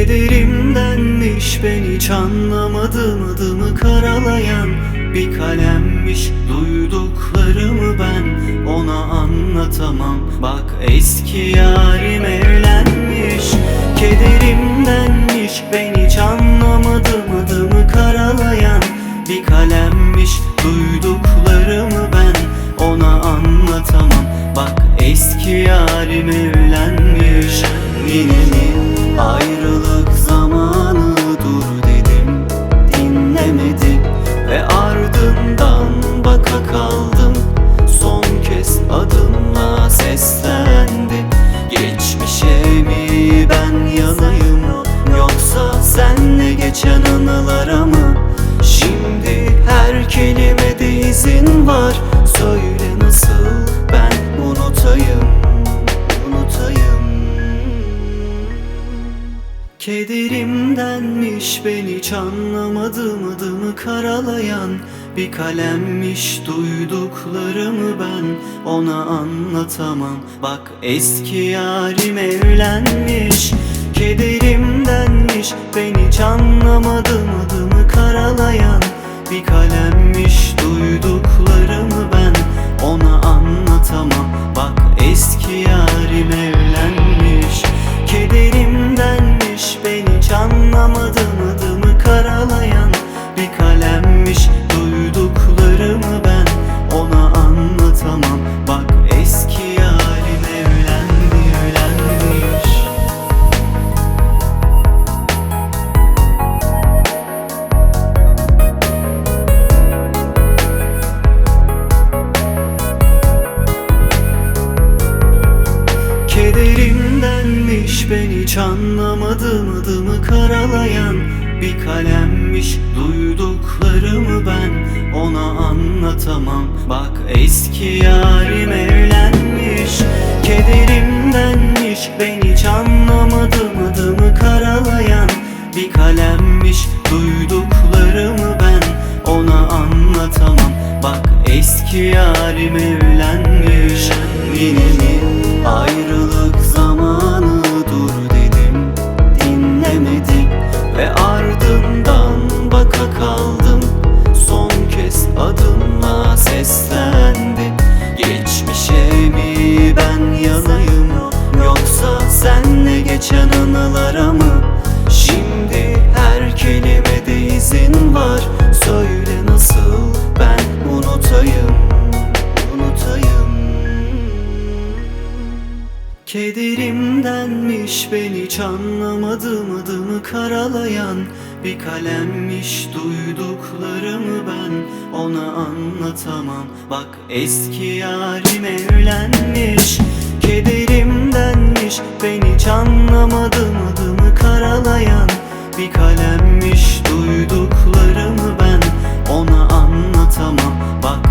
Kederimdenmiş ben hiç anlamadım adımı karalayan Bir kalemmiş. Duyduklarımı ben ona anlatamam. Bak eski yarim evlenmiş. Kederimdenmiş ben hiç anlamadım adımı karalayan Bir kalemmiş. Duyduklarımı ben ona anlatamam. Bak eski yarim evlenmiş. Yine mi geçen anılara mı Şimdi her kelimede izin var. Söyle nasıl ben unutayım Unutayım. Kederimdenmiş ben hiç anlamadım adımı karalayan. Bir kalemmiş duyduklarımı ben ona anlatamam. Bak eski yarim evlenmiş Kederimdenmiş ben hiç anlamadım adımı karalayan Bir kalemmiş duyduklarımı ben ona anlatamam. Bak eski yarim evlenmiş Kederimdenmiş ben hiç anlamadım adımı karalayan hiç anlamadım adımı karalayan Bir kalemmiş. Duyduklarımı ben ona anlatamam. Bak eski yarim evlenmiş Kederimdenmiş. Ben hiç anlamadım adımı karalayan Bir kalemmiş. Duyduklarımı ben ona anlatamam. Bak eski yarim evlenmiş kaldım. Son kez adımla seslendi. Geçmişe mi ben yanayım Yoksa senle geçen anılara mı? Şimdi her kelimede izin var. Söyle nasıl ben unutayım Unutayım. Kederimdenmiş ben hiç anlamadım adımı karalayan Bir kalemmiş duyduklarımı ben ona anlatamam. Bak eski yarim evlenmiş Kederimdenmiş ben hiç anlamadım adımı karalayan Bir kalemmiş duyduklarımı ben ona anlatamam. Bak